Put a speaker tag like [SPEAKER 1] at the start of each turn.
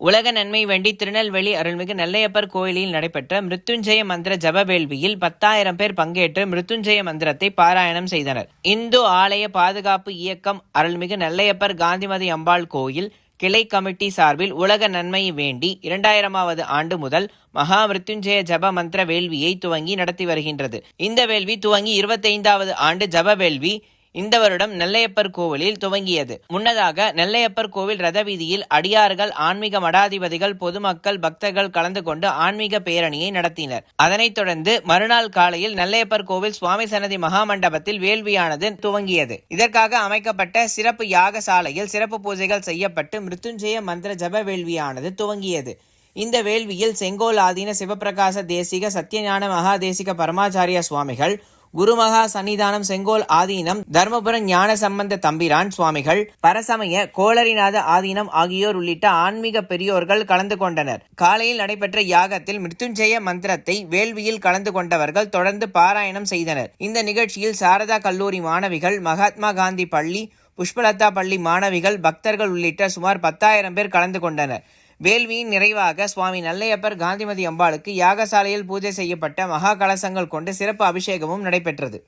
[SPEAKER 1] உலக நன்மை வேண்டி திருநெல்வேலி அருள்மிகு நெல்லையப்பர் கோயிலில் நடைபெற்ற மிருத்துஞ்சய மந்திர ஜப வேள்வியில் பத்தாயிரம் பேர் பங்கேற்று மிருத்துஞ்சய மந்திரத்தை பாராயணம் செய்தனர். இந்து ஆலய பாதுகாப்பு இயக்கம் அருள்மிகு நெல்லையப்பர் காந்திமதி அம்பாள் கோயில் கிளை கமிட்டி சார்பில் உலக நன்மையை வேண்டி இரண்டாயிரமாவது ஆண்டு முதல் மகா மிருத்யுஞ்சய ஜப மந்திர வேள்வியை துவங்கி நடத்தி வருகின்றது. இந்த வேள்வி துவங்கி இருபத்தைந்தாவது ஆண்டு ஜப வேள்வி இந்த வருடம் நெல்லையப்பர் கோவிலில் துவங்கியது. முன்னதாக நெல்லையப்பர் கோவில் ரத வீதியில் அடியார்கள் ஆன்மீக மடாதிபதிகள் பொதுமக்கள் பக்தர்கள் கலந்து கொண்டு ஆன்மீக பேரணியை நடத்தினர். அதனைத் தொடர்ந்து மறுநாள் காலையில் நெல்லையப்பர் கோவில் சுவாமி சன்னதி மகாமண்டபத்தில் வேள்வியானது துவங்கியது. இதற்காக அமைக்கப்பட்ட சிறப்பு யாக சாலையில் சிறப்பு பூஜைகள் செய்யப்பட்டு மிருத்துஞ்சய மந்திர ஜப வேள்வியானது துவங்கியது. இந்த வேள்வியில் செங்கோல் ஆதீன சிவபிரகாச தேசிக சத்யஞான மகாதேசிக பரமாச்சாரிய சுவாமிகள் குருமகா சன்னிதானம் செங்கோல் ஆதீனம் தர்மபுரம் ஞான சம்பந்த தம்பிரான் சுவாமிகள் பரசமய கோளரிநாத ஆதீனம் ஆகியோர் உள்ளிட்ட ஆன்மீக பெரியோர்கள் கலந்து கொண்டனர். காலையில் நடைபெற்ற யாகத்தில் மிருத்துஞ்சய மந்திரத்தை வேள்வியில் கலந்து கொண்டவர்கள் தொடர்ந்து பாராயணம் செய்தனர். இந்த நிகழ்ச்சியில் சாரதா கல்லூரி மாணவிகள் மகாத்மா காந்தி பள்ளி புஷ்பலதா பள்ளி மாணவிகள் பக்தர்கள் உள்ளிட்ட சுமார் பத்தாயிரம் பேர் கலந்து கொண்டனர். வேள்வியின் நிறைவாக சுவாமி நல்லையப்பர் காந்திமதி அம்பாளுக்கு யாகசாலையில் பூஜை செய்யப்பட்ட மகா கலசங்கள் கொண்டு சிறப்பு அபிஷேகமும் நடைபெற்றது.